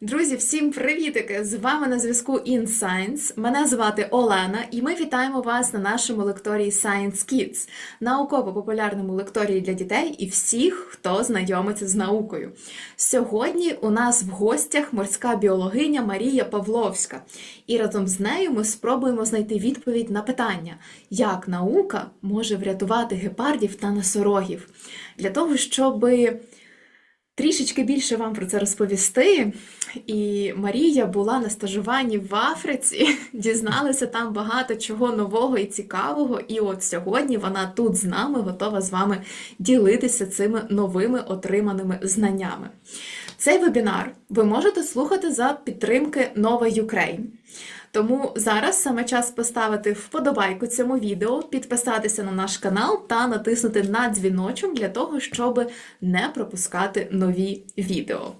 Друзі, всім привітики! З вами на зв'язку InScience. Мене звати Олена, і ми вітаємо вас на нашому лекторії Science Kids, науково-популярному лекторії для дітей і всіх, хто знайомиться з наукою. Сьогодні у нас в гостях морська біологиня Марія Павловська, і разом з нею ми спробуємо знайти відповідь на питання, як наука може врятувати гепардів та носорогів. Для того, щоби трішечки більше вам про це розповісти. І Марія була на стажуванні в Африці, дізналася там багато чого нового і цікавого. І от сьогодні вона тут з нами готова з вами ділитися цими новими отриманими знаннями. Цей вебінар ви можете слухати за підтримки Нова Ukraine. Тому зараз саме час поставити вподобайку цьому відео, підписатися на наш канал та натиснути на дзвіночок для того, щоб не пропускати нові відео.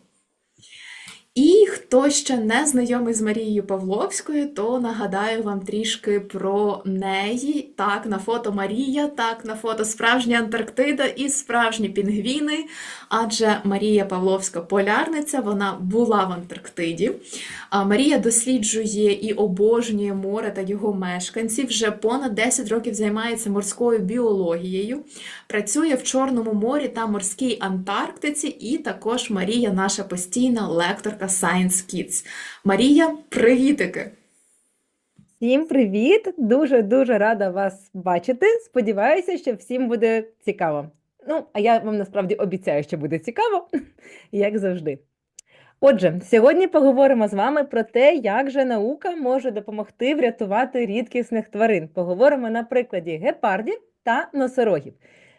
І хто ще не знайомий з Марією Павловською, то нагадаю вам трішки про неї. Так, на фото Марія, так, на фото справжня Антарктида і справжні пінгвіни. Адже Марія Павловська полярниця, вона була в Антарктиді. А Марія досліджує і обожнює море та його мешканців. Вже понад 10 років займається морською біологією, працює в Чорному морі та морській Антарктиці. І також Марія, наша постійна лекторка Science Kids. Марія, привітики! Всім привіт! Дуже дуже рада вас бачити. Сподіваюся, що всім буде цікаво. Ну, а я вам насправді обіцяю, що буде цікаво, як завжди. Отже, сьогодні поговоримо з вами про те, як же наука може допомогти врятувати рідкісних тварин. Поговоримо на прикладі гепардів та носорогів.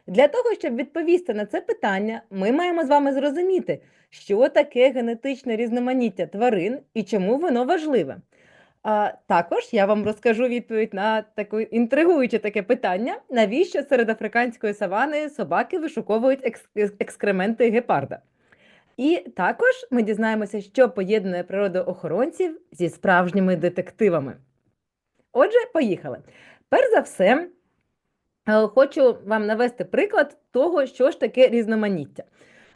Для того, щоб відповісти на це питання, ми маємо з вами зрозуміти, що таке генетичне різноманіття тварин і чому воно важливе. А також я вам розкажу відповідь на таке інтригуюче таке питання: навіщо серед африканської савани собаки вишуковують екс- екскременти гепарда? І також ми дізнаємося, що поєднує природоохоронців зі справжніми детективами. Отже, поїхали. Перш за все, хочу вам навести приклад того, що ж таке різноманіття.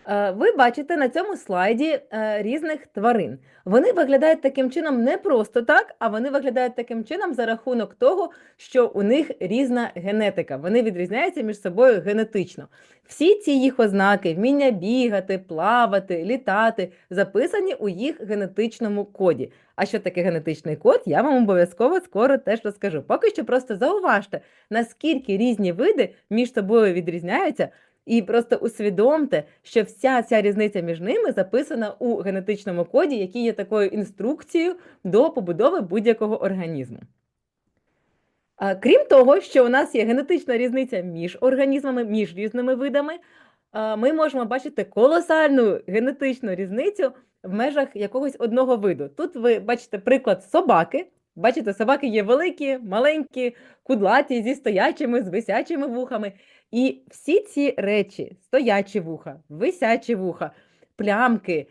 Е, Ви бачите на цьому слайді е, різних тварин. Вони виглядають таким чином не просто так, а вони виглядають таким чином за рахунок того, що у них різна генетика. Вони відрізняються між собою генетично. Всі ці їх ознаки, вміння бігати, плавати, літати, записані у їх генетичному коді. А що таке генетичний код, я вам обов'язково скоро теж розкажу. Поки що просто зауважте, наскільки різні види між собою відрізняються. І просто усвідомте, що вся ця різниця між ними записана у генетичному коді, який є такою інструкцією до побудови будь-якого організму. А, Крім того, що у нас є генетична різниця між організмами, між різними видами, ми можемо бачити колосальну генетичну різницю в межах якогось одного виду. Тут ви бачите приклад собаки. Бачите, собаки є великі, маленькі, кудлаті, зі стоячими, з висячими вухами. І всі ці речі: стоячі вуха, висячі вуха, плямки,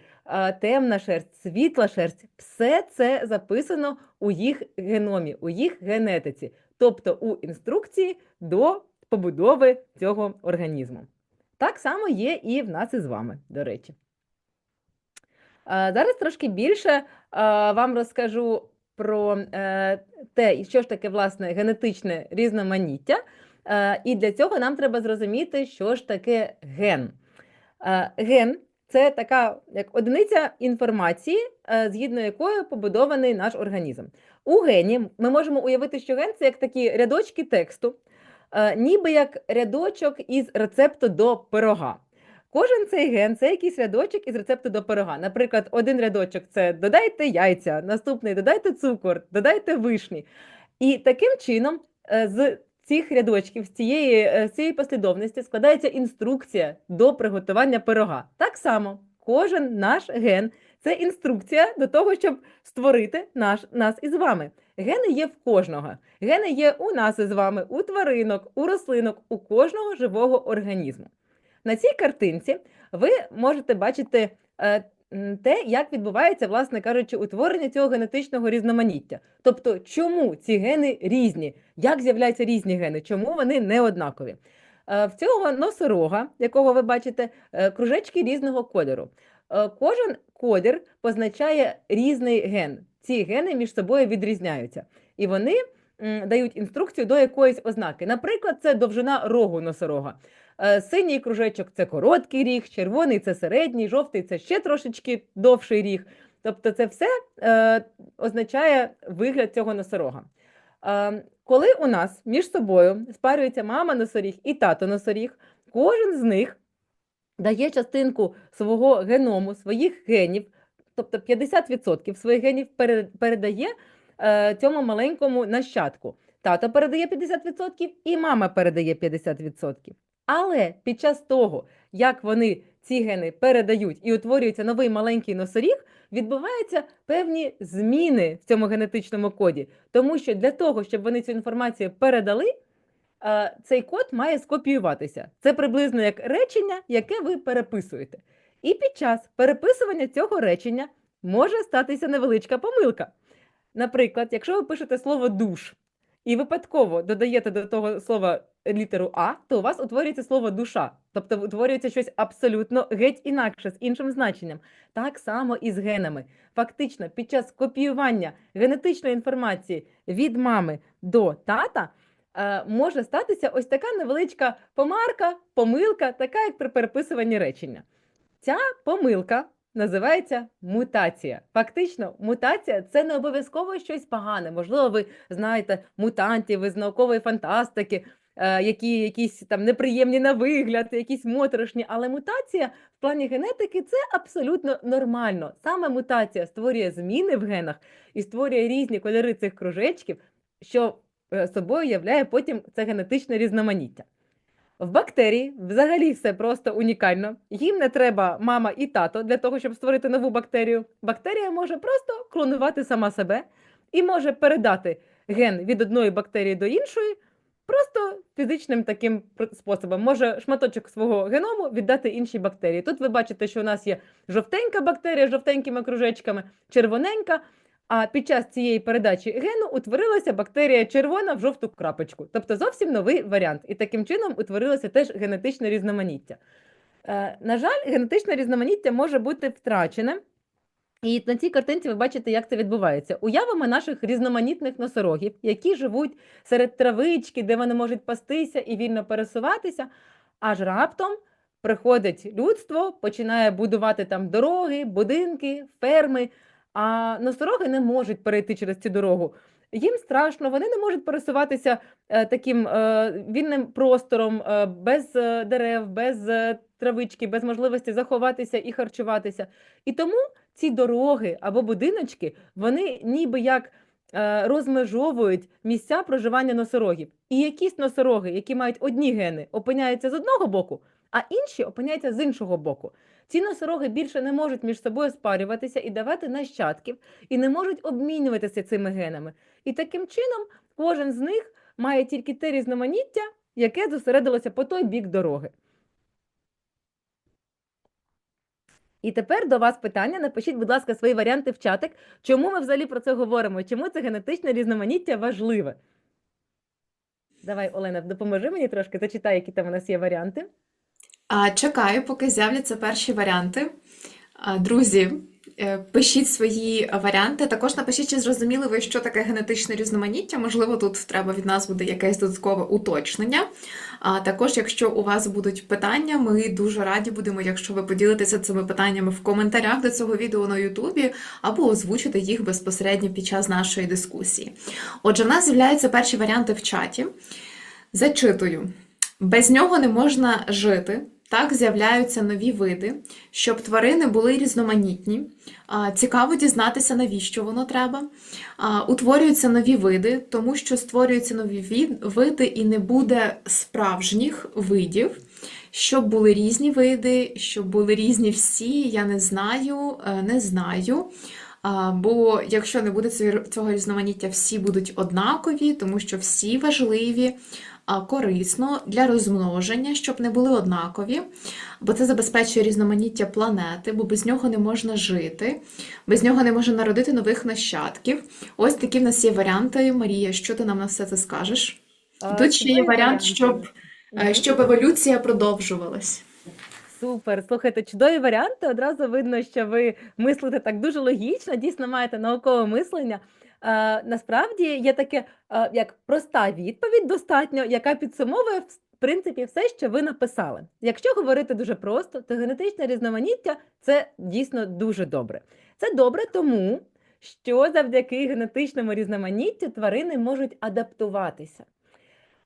темна шерсть, світла шерсть, все це записано у їх геномі, у їх генетиці, тобто у інструкції до побудови цього організму. Так само є і в нас із вами, до речі. Зараз трошки більше вам розкажу про е, те, що ж таке власне генетичне різноманіття. Е, І для цього нам треба зрозуміти, що ж таке ген. Е, Ген це така як одиниця інформації, е, згідно якої побудований наш організм. У гені ми можемо уявити, що ген це як такі рядочки тексту, ніби як рядочок із рецепту до пирога. Кожен цей ген це якийсь рядочок із рецепту до пирога. Наприклад, один рядочок це додайте яйця, наступний додайте цукор, додайте вишні. І таким чином з цих рядочків, з цієї, е, з цієї послідовності складається інструкція до приготування пирога. Так само кожен наш ген це інструкція до того, щоб створити наш, нас із вами. Гени є в кожного. Гени є у нас із вами, у тваринок, у рослинок, у кожного живого організму. На цій картинці ви можете бачити е, те, як відбувається, власне кажучи, утворення цього генетичного різноманіття. Тобто, чому ці гени різні, як з'являються різні гени, чому вони не однакові. Е, В цього носорога, якого ви бачите, е, кружечки різного кольору. Е, Кожен колір позначає різний ген. Ці гени між собою відрізняються. І вони дають інструкцію до якоїсь ознаки. Наприклад, це довжина рогу носорога. Е, Синій кружечок це короткий ріг, червоний це середній, жовтий це ще трошечки довший ріг. Тобто, це все е, означає вигляд цього носорога. Е, коли у нас між собою спарюється мама носоріг і тато носоріг, кожен з них дає частинку свого геному, своїх генів, тобто 50% своїх генів передає е, цьому маленькому нащадку. Тато передає 50% і мама передає 50%. Але під час того, як вони ці гени передають і утворюється новий маленький носоріг, відбуваються певні зміни в цьому генетичному коді. Тому що для того, щоб вони цю інформацію передали, е, цей код має скопіюватися. Це приблизно як речення, яке ви переписуєте. І під час переписування цього речення може статися невеличка помилка. Наприклад, якщо ви пишете слово душ і випадково додаєте до того слова літеру А, то у вас утворюється слово душа, тобто утворюється щось абсолютно геть інакше, з іншим значенням. Так само і з генами. Фактично, під час копіювання генетичної інформації від мами до тата е, може статися ось така невеличка помарка, помилка, така як при переписуванні речення. Ця помилка називається мутація. Фактично, мутація це не обов'язково щось погане. Можливо, ви знаєте мутантів із наукової фантастики, які якісь там неприємні на вигляд, якісь моторошні. Але мутація в плані генетики це абсолютно нормально. Саме мутація створює зміни в генах і створює різні кольори цих кружечків, що е, собою являє потім це генетичне різноманіття. В бактерії взагалі все просто унікально. Їм не треба мама і тато для того, щоб створити нову бактерію. Бактерія може просто клонувати сама себе і може передати ген від одної бактерії до іншої просто фізичним таким способом. Може шматочок свого геному віддати іншій бактерії. Тут ви бачите, що у нас є жовтенька бактерія з жовтенькими кружечками, червоненька. А під час цієї передачі гену утворилася бактерія червона в жовту крапочку, тобто зовсім новий варіант. І таким чином утворилося теж генетичне різноманіття. Е, на жаль, генетичне різноманіття може бути втрачене. І на цій картинці ви бачите, як це відбувається. Уявимо наших різноманітних носорогів, які живуть серед травички, де вони можуть пастися і вільно пересуватися. Аж раптом приходить людство, починає будувати там дороги, будинки, ферми. А носороги не можуть перейти через цю дорогу. Їм страшно, вони не можуть пересуватися е, таким е, вільним простором, е, без дерев, без травички, без можливості заховатися і харчуватися. І тому ці дороги або будиночки, вони ніби як е, розмежовують місця проживання носорогів. І якісь носороги, які мають одні гени, опиняються з одного боку, а інші опиняються з іншого боку. Ці носороги більше не можуть між собою спарюватися і давати нащадків, і не можуть обмінюватися цими генами. І таким чином кожен з них має тільки те різноманіття, яке зосередилося по той бік дороги. І тепер до вас питання. Напишіть, будь ласка, свої варіанти в чатик. Чому ми взагалі про це говоримо? Чому це генетичне різноманіття важливе? Давай, Олена, допоможи мені трошки, зачитай, які там у нас є варіанти. А, чекаю, поки з'являться перші варіанти. А, друзі, пишіть свої варіанти. Також напишіть, чи зрозуміли ви, що таке генетичне різноманіття. Можливо, тут треба від нас буде якесь додаткове уточнення. А також, якщо у вас будуть питання, ми дуже раді будемо, якщо ви поділитеся цими питаннями в коментарях до цього відео на Ютубі або озвучите їх безпосередньо під час нашої дискусії. Отже, в нас з'являються перші варіанти в чаті. Зачитую. Без нього не можна жити. Так з'являються нові види, щоб тварини були різноманітні. Цікаво дізнатися, навіщо воно треба. Утворюються нові види, тому що створюються нові види і не буде справжніх видів. Щоб були різні види, щоб були різні всі, я не знаю, е, не знаю. Бо якщо не буде цього- різноманіття, всі будуть однакові, тому що всі важливі, корисно для розмноження, щоб не були однакові, бо це забезпечує різноманіття планети, бо без нього не можна жити, без нього не можна народити нових нащадків. Ось такі в нас є варіанти. Марія, що ти нам на все це скажеш? А, Тут ще є варіант, щоб, е, щоб еволюція продовжувалась. Супер. Слухайте, чудові варіанти. Одразу видно, що ви мислите так дуже логічно, дійсно маєте наукове мислення. Е, насправді є таке, е, як проста відповідь достатньо, яка підсумовує в принципі все, що ви написали. Якщо говорити дуже просто, то генетичне різноманіття це дійсно дуже добре. Це добре тому, що завдяки генетичному різноманіттю тварини можуть адаптуватися.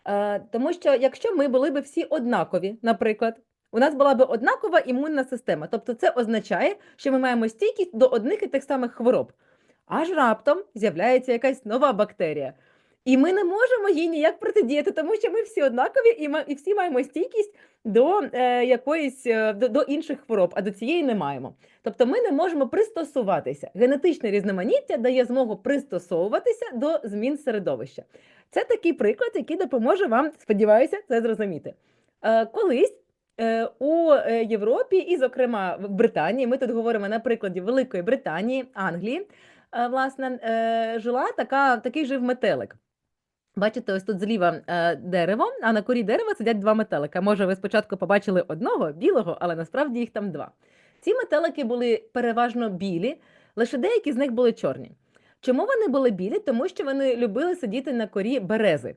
Е, тому що якщо ми були б всі однакові, наприклад, у нас була б однакова імунна система. Тобто це означає, що ми маємо стійкість до одних і тих самих хвороб. Аж раптом з'являється якась нова бактерія. І ми не можемо їй ніяк протидіяти, тому що ми всі однакові і, і всі маємо стійкість до е, якоїсь е, до, до інших хвороб, а до цієї не маємо. Тобто ми не можемо пристосуватися. Генетичне різноманіття дає змогу пристосовуватися до змін середовища. Це такий приклад, який допоможе вам, сподіваюся, це зрозуміти. Е, колись е, у е, Європі, і, зокрема, в Британії, ми тут говоримо на прикладі Великої Британії, Англії, власне, е, жила така, такий жив метелик. Бачите, ось тут зліва е, дерево, а на корі дерева сидять два метелика. Може, ви спочатку побачили одного білого, але насправді їх там два. Ці метелики були переважно білі, лише деякі з них були чорні. Чому вони були білі? Тому що вони любили сидіти на корі берези.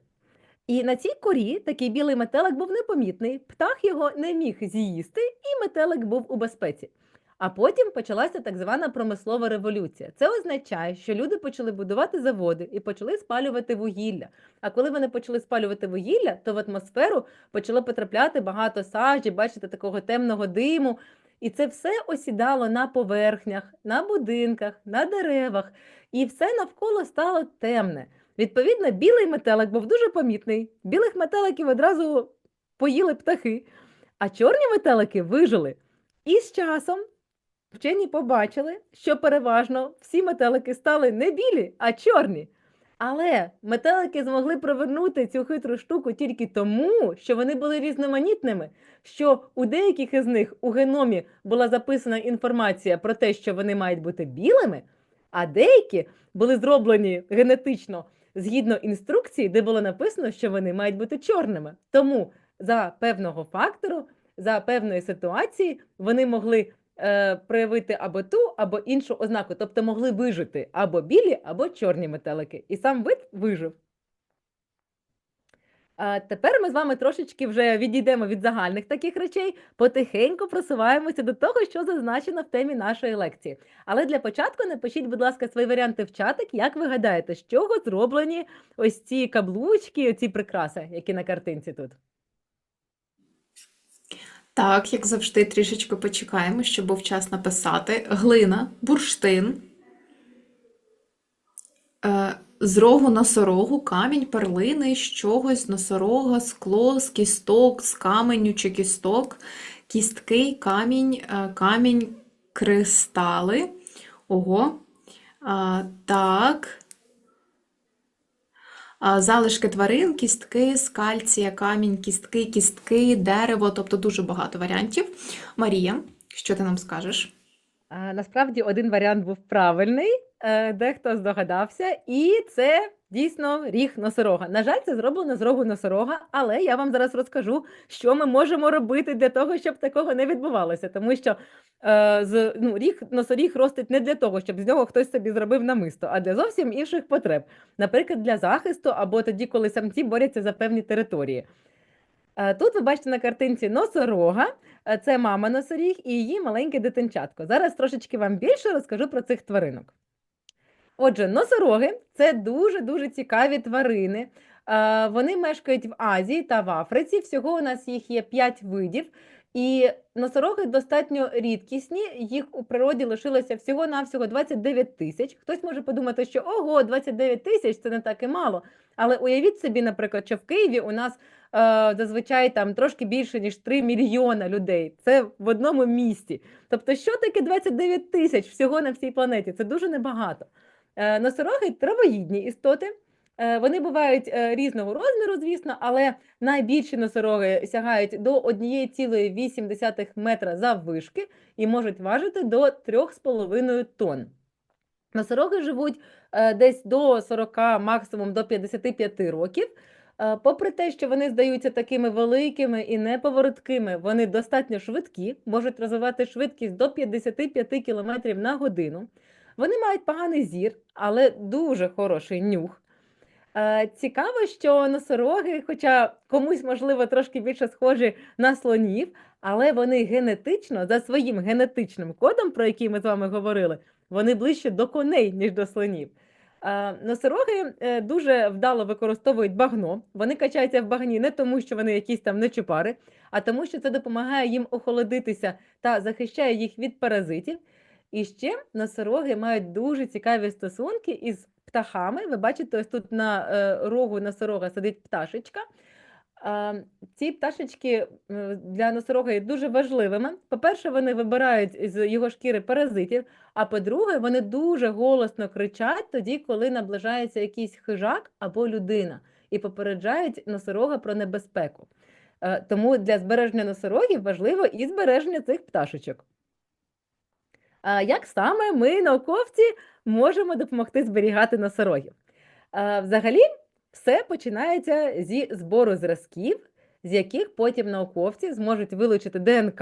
І на цій корі такий білий метелик був непомітний, птах його не міг з'їсти, і метелик був у безпеці. А потім почалася так звана промислова революція. Це означає, що люди почали будувати заводи і почали спалювати вугілля. А коли вони почали спалювати вугілля, то в атмосферу почало потрапляти багато сажі, бачите, такого темного диму. І це все осідало на поверхнях, на будинках, на деревах, і все навколо стало темне. Відповідно, білий метелик був дуже помітний. Білих метеликів одразу поїли птахи, а чорні метелики вижили. І з часом вчені побачили, що переважно всі метелики стали не білі, а чорні. Але метелики змогли провернути цю хитру штуку тільки тому, що вони були різноманітними, що у деяких із них у геномі була записана інформація про те, що вони мають бути білими, а деякі були зроблені генетично згідно інструкції, де було написано, що вони мають бути чорними. Тому за певного фактору, за певної ситуації вони могли е, проявити або ту, або іншу ознаку, тобто могли вижити або білі, або чорні метелики. І сам вид вижив. А тепер ми з вами трошечки вже відійдемо від загальних таких речей, потихеньку просуваємося до того, що зазначено в темі нашої лекції. Але для початку напишіть, будь ласка, свої варіанти в чатик, як ви гадаєте, з чого зроблені ось ці каблучки, ці прикраси, які на картинці тут. Так, як завжди, трішечки почекаємо, щоб був час написати. Глина, бурштин, е, з рогу носорогу, камінь, перлини, з чогось, носорога, скло, з кісток, з каменю чи кісток, кістки, камінь, е, камінь, кристали. Ого. Так. Залишки тварин, кістки, скальція, камінь, кістки, кістки, дерево, тобто дуже багато варіантів. Марія, що ти нам скажеш? Насправді один варіант був правильний, е, дехто здогадався, і це дійсно ріг носорога. На жаль, це зроблено з рогу носорога, але я вам зараз розкажу, що ми можемо робити для того, щоб такого не відбувалося. Тому що е, з, ну, ріг носоріг ростить не для того, щоб з нього хтось собі зробив намисто, а для зовсім інших потреб. Наприклад, для захисту або тоді, коли самці борються за певні території. Е, Тут ви бачите на картинці носорога, Е, це мама носоріг і її маленьке дитинчатко. Зараз трошечки вам більше розкажу про цих тваринок. Отже, носороги це дуже-дуже цікаві тварини. Вони мешкають в Азії та в Африці. Всього у нас їх є 5 видів. І носороги достатньо рідкісні, їх у природі лишилося всього-навсього 29 тисяч. Хтось може подумати, що ого, 29 тисяч це не так і мало. Але уявіть собі, наприклад, що в Києві у нас е, зазвичай там трошки більше, ніж 3 мільйона людей. Це в одному місті. Тобто, що таке 29 тисяч всього на всій планеті? Це дуже небагато. Е, Носороги травоїдні істоти. Е, Вони бувають е, різного розміру, звісно, але найбільші носороги сягають до 1,8 метра заввишки і можуть важити до 3,5 тонн. Носороги живуть десь до 40, максимум до 55 років. Попри те, що вони здаються такими великими і неповороткими, вони достатньо швидкі, можуть розвивати швидкість до 55 км на годину. Вони мають поганий зір, але дуже хороший нюх. Е, Цікаво, що носороги, хоча комусь, можливо, трошки більше схожі на слонів, але вони генетично, за своїм генетичним кодом, про який ми з вами говорили, вони ближче до коней, ніж до слонів. Е, Носороги е, дуже вдало використовують багно. Вони качаються в багні не тому, що вони якісь там нечупари, а тому, що це допомагає їм охолодитися та захищає їх від паразитів. І ще носороги мають дуже цікаві стосунки із птахами. Ви бачите, ось тут на е, рогу носорога сидить пташечка. Ці пташечки е, для носорога є дуже важливими. По-перше, вони вибирають з його шкіри паразитів, а по-друге, вони дуже голосно кричать тоді, коли наближається якийсь хижак або людина, і попереджають носорога про небезпеку. Е, Тому для збереження носорогів важливо і збереження цих пташечок. Як саме ми, науковці, можемо допомогти зберігати носорогів? Взагалі, все починається зі збору зразків, з яких потім науковці зможуть вилучити ДНК,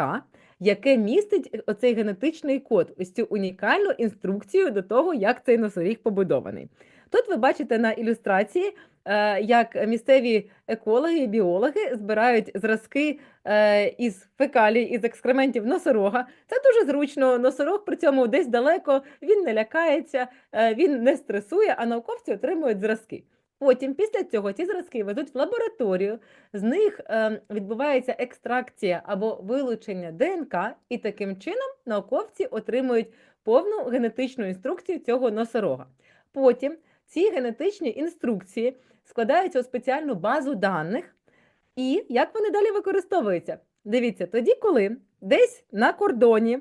яке містить оцей генетичний код, ось цю унікальну інструкцію до того, як цей носоріг побудований. Тут ви бачите на ілюстрації, е, як місцеві екологи і біологи збирають зразки е, із фекалій, із екскрементів носорога. Це дуже зручно. Носорог при цьому десь далеко, він не лякається, е, він не стресує, а науковці отримують зразки. Потім, після цього, ці зразки везуть в лабораторію, з них відбувається екстракція або вилучення ДНК, і таким чином науковці отримують повну генетичну інструкцію цього носорога. Потім ці генетичні інструкції складаються у спеціальну базу даних, і як вони далі використовуються? Дивіться, тоді, коли десь на кордоні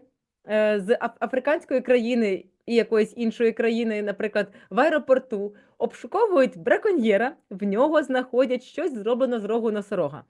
е, з африканської країни і якоїсь іншої країни, наприклад, в аеропорту, обшуковують браконьєра, в нього знаходять щось зроблено з рогу носорога.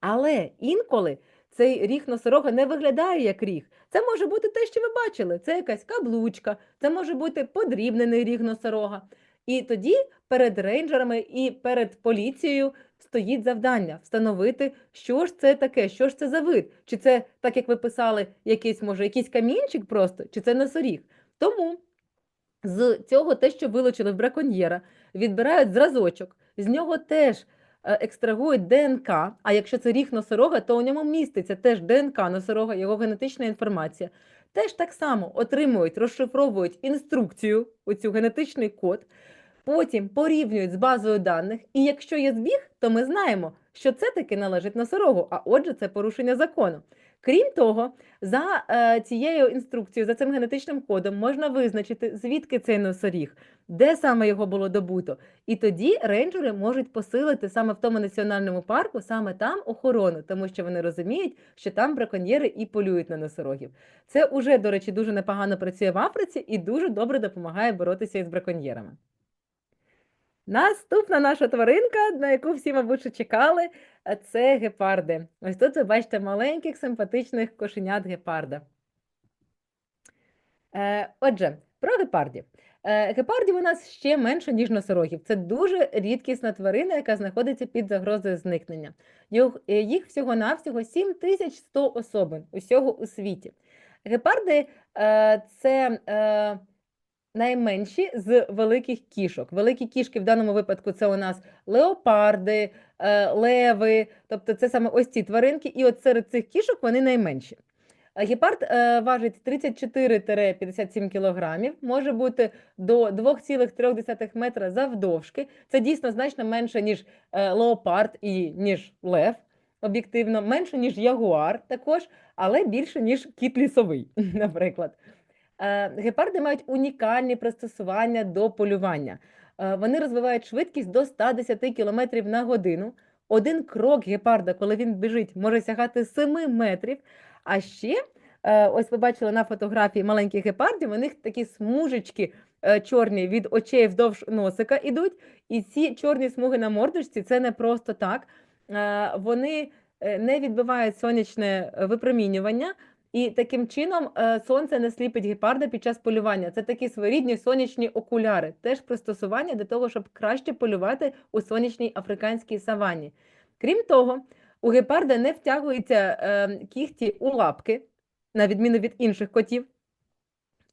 Але інколи цей ріг носорога не виглядає як ріг. Це може бути те, що ви бачили. Це якась каблучка, це може бути подрібнений ріг носорога. І тоді перед рейнджерами і перед поліцією стоїть завдання встановити, що ж це таке, що ж це за вид. Чи це, так як ви писали, якийсь може якийсь камінчик просто, чи це носоріг. Тому з цього те, що вилучили в браконьєра, відбирають зразочок, з нього теж е, екстрагують ДНК. А якщо це ріг носорога, то у ньому міститься теж ДНК носорога, його генетична інформація. Теж так само отримують, розшифровують інструкцію, оцю генетичний код, потім порівнюють з базою даних. І якщо є збіг, то ми знаємо, що це таки належить носорогу, а отже, це порушення закону. Крім того, за е, цією інструкцією, за цим генетичним кодом можна визначити, звідки цей носоріг, де саме його було добуто. І тоді рейнджери можуть посилити саме в тому національному парку, саме там охорону, тому що вони розуміють, що там браконьєри і полюють на носорогів. Це уже, до речі, дуже непогано працює в Африці і дуже добре допомагає боротися із браконьєрами. Наступна наша тваринка, на яку всі, мабуть, чекали, це гепарди. Ось тут ви бачите маленьких симпатичних кошенят гепарда. Е, Отже, про гепардів. Е, Гепардів у нас ще менше, ніж носорогів. Це дуже рідкісна тварина, яка знаходиться під загрозою зникнення. Їх, е, їх всього-навсього 7100 особин усього у світі. Гепарди це найменші з великих кішок. Великі кішки в даному випадку це у нас леопарди, е, леви, тобто це саме ось ці тваринки, і от серед цих кішок вони найменші. Е, Гепард е, важить 34-57 кілограмів, може бути до 2,3 метра завдовжки. Це дійсно значно менше, ніж леопард і ніж лев, об'єктивно, менше, ніж ягуар також, але більше, ніж кіт лісовий, наприклад. Е, Гепарди мають унікальні пристосування до полювання. Е, Вони розвивають швидкість до 110 км на годину. Один крок гепарда, коли він біжить, може сягати 7 метрів. А ще, е, ось ви бачили на фотографії маленьких гепардів, у них такі смужечки чорні від очей вдовж носика ідуть. І ці чорні смуги на мордочці це не просто так. Вони не відбивають сонячне випромінювання. І таким чином е, сонце не сліпить гепарда під час полювання. Це такі своєрідні сонячні окуляри, теж пристосування для того, щоб краще полювати у сонячній африканській савані. Крім того, у гепарда не втягуються е, кігті у лапки, на відміну від інших котів.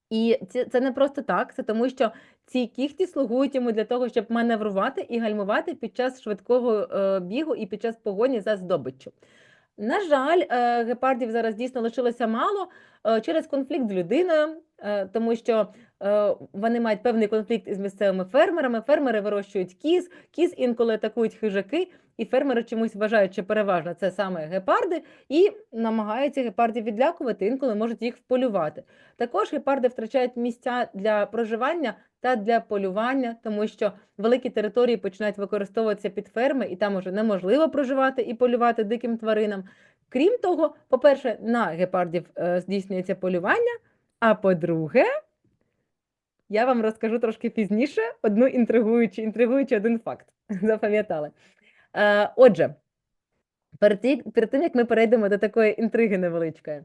І це, це не просто так, це тому, що ці кігті слугують йому для того, щоб маневрувати і гальмувати під час швидкого е, бігу і під час погоні за здобиччю. На жаль, е, гепардів зараз дійсно лишилося мало е, через конфлікт з людиною, е, тому що вони мають певний конфлікт із місцевими фермерами. Фермери вирощують кіз, кіз інколи атакують хижаки, і фермери чомусь вважають, що переважно це саме гепарди, і намагаються гепардів відлякувати, інколи можуть їх вполювати. Також гепарди втрачають місця для проживання та для полювання, тому що великі території починають використовуватися під ферми, і там уже неможливо проживати і полювати диким тваринам. Крім того, по-перше, на гепардів е, здійснюється полювання. А по-друге, я вам розкажу трошки пізніше одну інтригуючу, інтригуючий один факт. Запам'ятали. Е, отже, перед, тим, як ми перейдемо до такої інтриги невеличкої,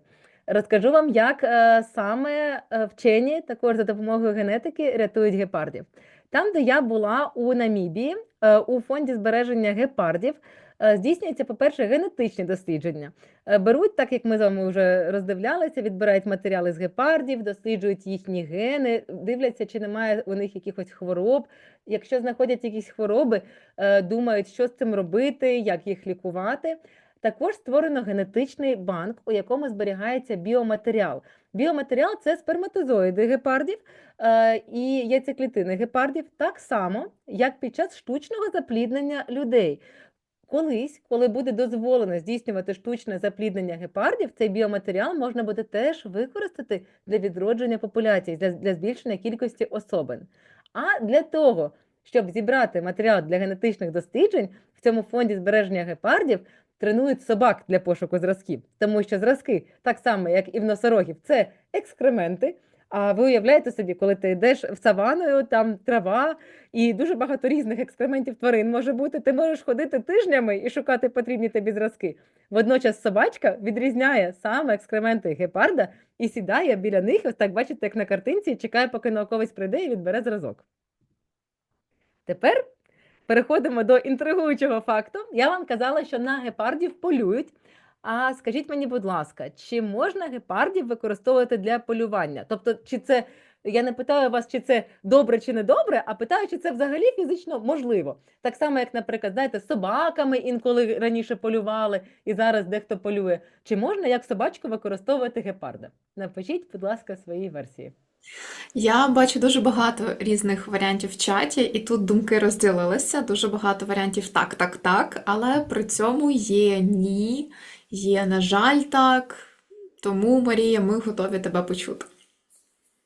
розкажу вам, як е, саме е, вчені, також за допомогою генетики, рятують гепардів. Там, де я була у Намібії, у фонді збереження гепардів, е, здійснюється, по-перше, генетичні дослідження. Е, Беруть, так як ми з вами вже роздивлялися, відбирають матеріали з гепардів, досліджують їхні гени, дивляться, чи немає у них якихось хвороб. Якщо знаходять якісь хвороби, е, думають, що з цим робити, як їх лікувати. Також створено генетичний банк, у якому зберігається біоматеріал. Біоматеріал це сперматозоїди гепардів і яйцеклітини гепардів, так само, як під час штучного запліднення людей. Колись, коли буде дозволено здійснювати штучне запліднення гепардів, цей біоматеріал можна буде теж використати для відродження популяції, для, для збільшення кількості особин. А для того, щоб зібрати матеріал для генетичних досліджень, в цьому фонді збереження гепардів тренують собак для пошуку зразків, тому що зразки, так само як і в носорогів, це екскременти. А ви уявляєте собі, коли ти йдеш в саваною, там трава і дуже багато різних екскрементів тварин може бути. Ти можеш ходити тижнями і шукати потрібні тобі зразки. Водночас собачка відрізняє саме екскременти гепарда і сідає біля них, ось так бачите, як на картинці, чекає, поки науковець прийде і відбере зразок. Тепер переходимо до інтригуючого факту. Я вам казала, що на гепардів полюють. А скажіть мені, будь ласка, чи можна гепардів використовувати для полювання? Тобто, чи це я не питаю вас, чи це добре чи не добре, а питаю, чи це взагалі фізично можливо. Так само, як, наприклад, знаєте, собаками інколи раніше полювали, і зараз дехто полює. Чи можна як собачку використовувати гепарда? Напишіть, будь ласка, свої версії. Я бачу дуже багато різних варіантів в чаті, і тут думки розділилися. Дуже багато варіантів так, так, так, але при цьому є ні, є, на жаль, так. Тому, Марія, ми готові тебе почути.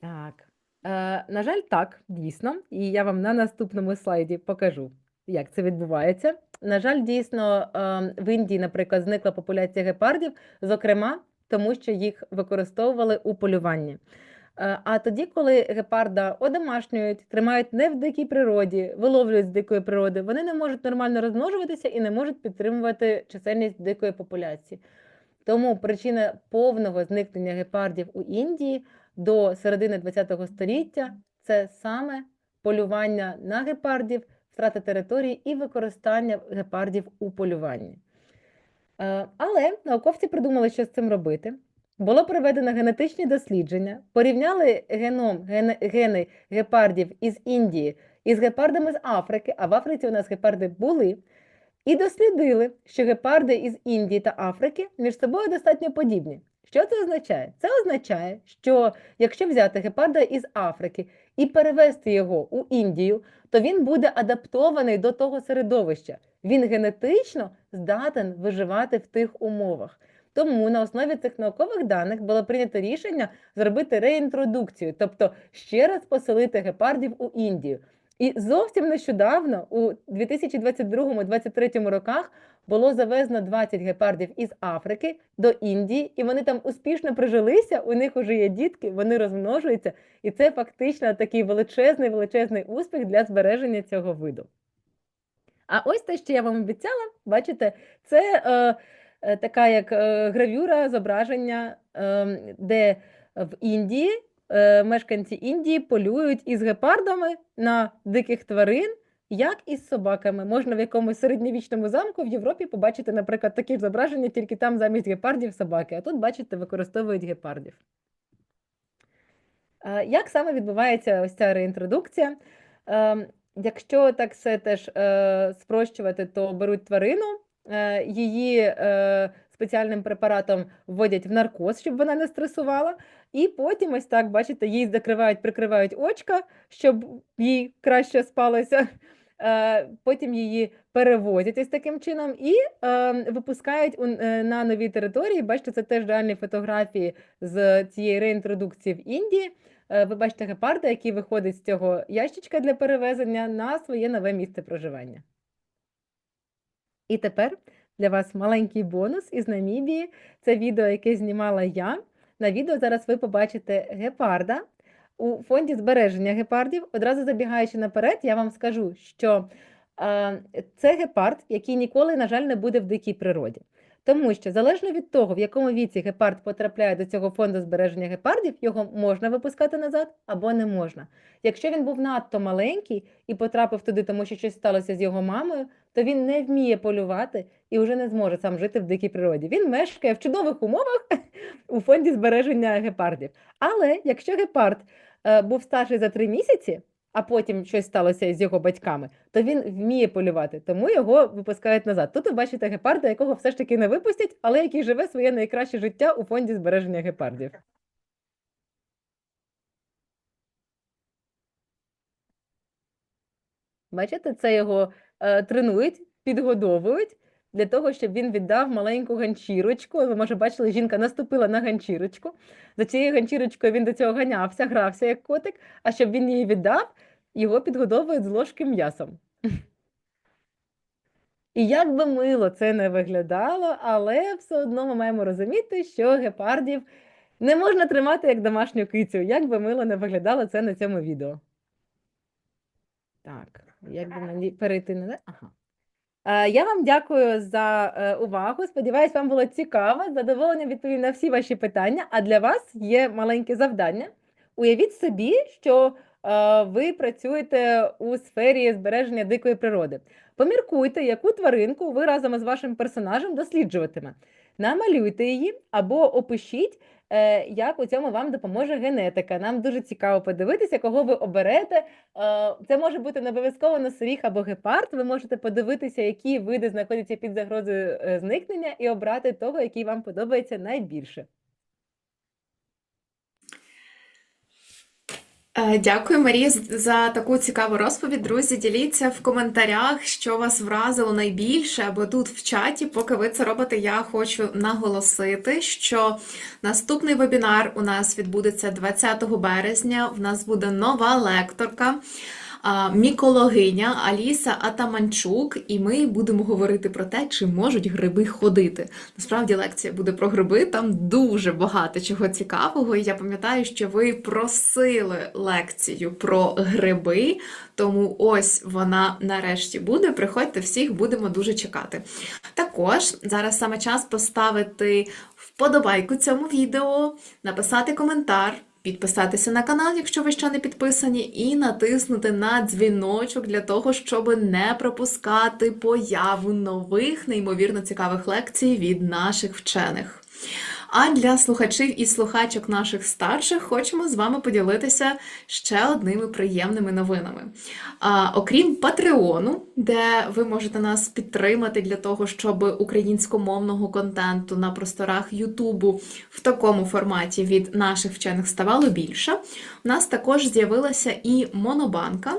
Так, е, на жаль, так, дійсно. І я вам на наступному слайді покажу, як це відбувається. На жаль, дійсно, е, в Індії, наприклад, зникла популяція гепардів, зокрема, тому що їх використовували у полюванні. Е, А тоді, коли гепарда одомашнюють, тримають не в дикій природі, виловлюють з дикої природи, вони не можуть нормально розмножуватися і не можуть підтримувати чисельність дикої популяції. Тому причина повного зникнення гепардів у Індії до середини ХХ століття це саме полювання на гепардів, втрата території і використання гепардів у полюванні. Е, Але науковці придумали, що з цим робити. Було проведено генетичні дослідження, порівняли геном, ген- гени гепардів із Індії із гепардами з Африки, а в Африці у нас гепарди були, і дослідили, що гепарди із Індії та Африки між собою достатньо подібні. Що це означає? Це означає, що якщо взяти гепарда із Африки і перевести його у Індію, то він буде адаптований до того середовища. Він генетично здатен виживати в тих умовах. Тому на основі цих наукових даних було прийнято рішення зробити реінтродукцію, тобто ще раз поселити гепардів у Індію. І зовсім нещодавно, у 2022-2023 роках, було завезено 20 гепардів із Африки до Індії, і вони там успішно прижилися. У них вже є дітки, вони розмножуються, і це фактично такий величезний величезний успіх для збереження цього виду. А ось те, що я вам обіцяла, бачите, це е, така як е, гравюра, зображення, ем, де в Індії е, мешканці Індії полюють із гепардами на диких тварин, як і з собаками. Можна в якомусь середньовічному замку в Європі побачити, наприклад, такі ж зображення, тільки там замість гепардів собаки. А тут, бачите, використовують гепардів. Е, Як саме відбувається ось ця реінтродукція? Ем, Якщо так все теж е, спрощувати, то беруть тварину, е, її е, спеціальним препаратом вводять в наркоз, щоб вона не стресувала, і потім ось так, бачите, їй закривають, прикривають очка, щоб їй краще спалося. Е, Потім її перевозять ось таким чином і е, випускають е, на новій території. Бачите, це теж реальні фотографії з цієї реінтродукції в Індії. Е, Ви бачите гепарда, який виходить з цього ящичка для перевезення на своє нове місце проживання. І тепер для вас маленький бонус із Намібії. Це відео, яке знімала я. На відео зараз ви побачите гепарда у фонді збереження гепардів. Одразу забігаючи наперед, я вам скажу, що е, це гепард, який ніколи, на жаль, не буде в дикій природі. Тому що залежно від того, в якому віці гепард потрапляє до цього фонду збереження гепардів, його можна випускати назад або не можна. Якщо він був надто маленький і потрапив туди, тому що щось сталося з його мамою, то він не вміє полювати і вже не зможе сам жити в дикій природі. Він мешкає в чудових умовах у фонді збереження гепардів. Але якщо гепард е, був старший за три місяці, а потім щось сталося з його батьками, то він вміє полювати, тому його випускають назад. Тут ви бачите гепарда, якого все ж таки не випустять, але який живе своє найкраще життя у фонді збереження гепардів. Бачите, це його е, тренують, підгодовують для того, щоб він віддав маленьку ганчірочку. Ви, може, бачили, жінка наступила на ганчірочку. За цією ганчірочкою він до цього ганявся, грався як котик, а щоб він її віддав, його підгодовують з ложки м'ясом. І як би мило це не виглядало, але все одно ми маємо розуміти, що гепардів не можна тримати як домашню кицю, як би мило не виглядало це на цьому відео. Так, як би мені перейти на. Ага. Е, Я вам дякую за е, увагу. Сподіваюсь, вам було цікаво. З задоволенням відповім на всі ваші питання. А для вас є маленьке завдання. Уявіть собі, що е, ви працюєте у сфері збереження дикої природи. Поміркуйте, яку тваринку ви разом із вашим персонажем досліджуватиме. Намалюйте її або опишіть, як у цьому вам допоможе генетика. Нам дуже цікаво подивитися, кого ви оберете. Е, Це може бути не обов'язково носоріг або гепард. Ви можете подивитися, які види знаходяться під загрозою е, зникнення, і обрати того, який вам подобається найбільше. Дякую, Марія, за таку цікаву розповідь. Друзі, діліться в коментарях, що вас вразило найбільше, або тут в чаті. Поки ви це робите, я хочу наголосити, що наступний вебінар у нас відбудеться 20 березня. В нас буде нова лекторка. Мікологиня Аліса Атаманчук, і ми будемо говорити про те, чи можуть гриби ходити. Насправді лекція буде про гриби, там дуже багато чого цікавого. І я пам'ятаю, що ви просили лекцію про гриби, тому ось вона нарешті буде. Приходьте всіх, будемо дуже чекати. Також зараз саме час поставити вподобайку цьому відео, написати коментар. Підписатися на канал, якщо ви ще не підписані, і натиснути на дзвіночок для того, щоб не пропускати появу нових неймовірно цікавих лекцій від наших вчених. А для слухачів і слухачок наших старших хочемо з вами поділитися ще одними приємними новинами. А, окрім Патреону, де ви можете нас підтримати для того, щоб українськомовного контенту на просторах Ютубу в такому форматі від наших вчених ставало більше. У нас також з'явилася і монобанка.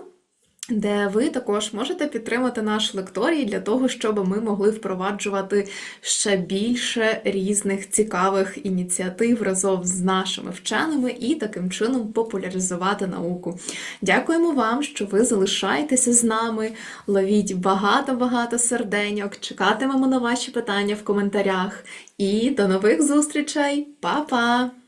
Де ви також можете підтримати наш лекторій для того, щоб ми могли впроваджувати ще більше різних цікавих ініціатив разом з нашими вченими і таким чином популяризувати науку. Дякуємо вам, що ви залишаєтеся з нами. Ловіть багато-багато серденьок. Чекатимемо на ваші питання в коментарях. І до нових зустрічей. Па-па!